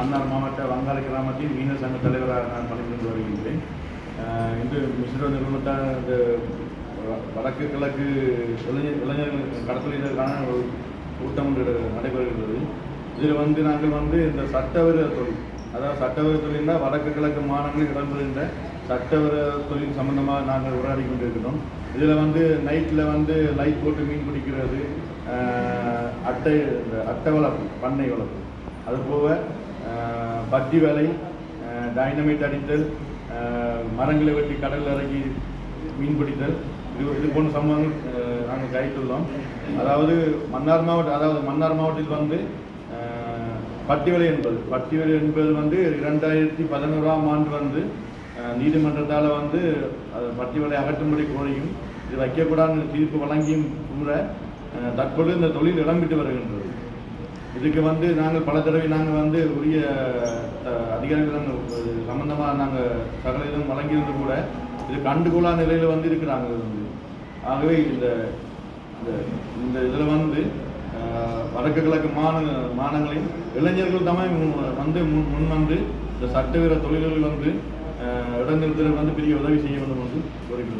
மன்னார் மாவட்ட வங்காள கிராமத்தின் மீன சங்க தலைவராக நான் பணிபுரிந்து வருகின்றேன். ஆஹ் இன்று மிஸ்ர நிறுவனத்தால் இந்த வ- வடக்கு கிழக்கு இளைஞர் இளைஞர்கள் கடத்தொழிலுக்கான ஒரு கூட்டம் ஒன்று நடைபெறுகிறது. இதில் வந்து நாங்கள் வந்து இந்த சட்டவிரோத தொழில் அதாவது சட்டவிரோத தொழில்னா வடக்கு கிழக்கு மாநிலங்களில் இடம்பெறுகின்ற சட்டவிரோத தொழில் சம்பந்தமாக நாங்கள் உரையாடி கொண்டிருக்கிறோம். இதில் வந்து நைட்டில் வந்து லைட் போட்டு மீன் பிடிக்கிறது அட்டை இந்த அட்டை வளர்ப்பு பண்ணை வளர்ப்பு. அது போக பட்டி வேலை டைனமைட் அடித்தல் மரங்களை வெட்டி கடலில் இறக்கி மீன் பிடித்தல். இது இது போன்ற சம்பவங்கள் நாங்கள் கைட்டுள்ளோம் அதாவது மன்னார் மாவட்டம் அதாவது மன்னார் மாவட்டத்தில் வந்து பட்டி விலை என்பது பட்டி விலை என்பது வந்து இரண்டாயிரத்தி பதினோராம் ஆண்டு வந்து நீதிமன்றத்தால் வந்து அது பட்டி விலை அகற்றும்படி கோரியும் இது வைக்கக்கூடாது தீர்ப்பு வழங்கியும் கூட தற்பொழுது இந்த தொழில் இடம்பெற்று வருகின்றது. இதுக்கு வந்து நாங்கள் பல தடவை நாங்கள் வந்து உரிய அதிகாரிகள் சம்மந்தமாக சம்பந்தமாக நாங்கள் சகல இதுவும் வழங்கியிருந்து கூட இது கண்டுகொள்ளா நிலையில் வந்து இருக்கிறாங்க இது வந்து. ஆகவே இந்த இந்த இந்த இதில் வந்து வடக்கு கிழக்கு மாநில மாநிலங்களின் இளைஞர்கள் தான் வந்து முன் முன் வந்து இந்த சட்டவீர தொழில்கள் வந்து அஹ், வந்து பெரிய உதவி செய்ய வேண்டும் என்று கோரிக்கை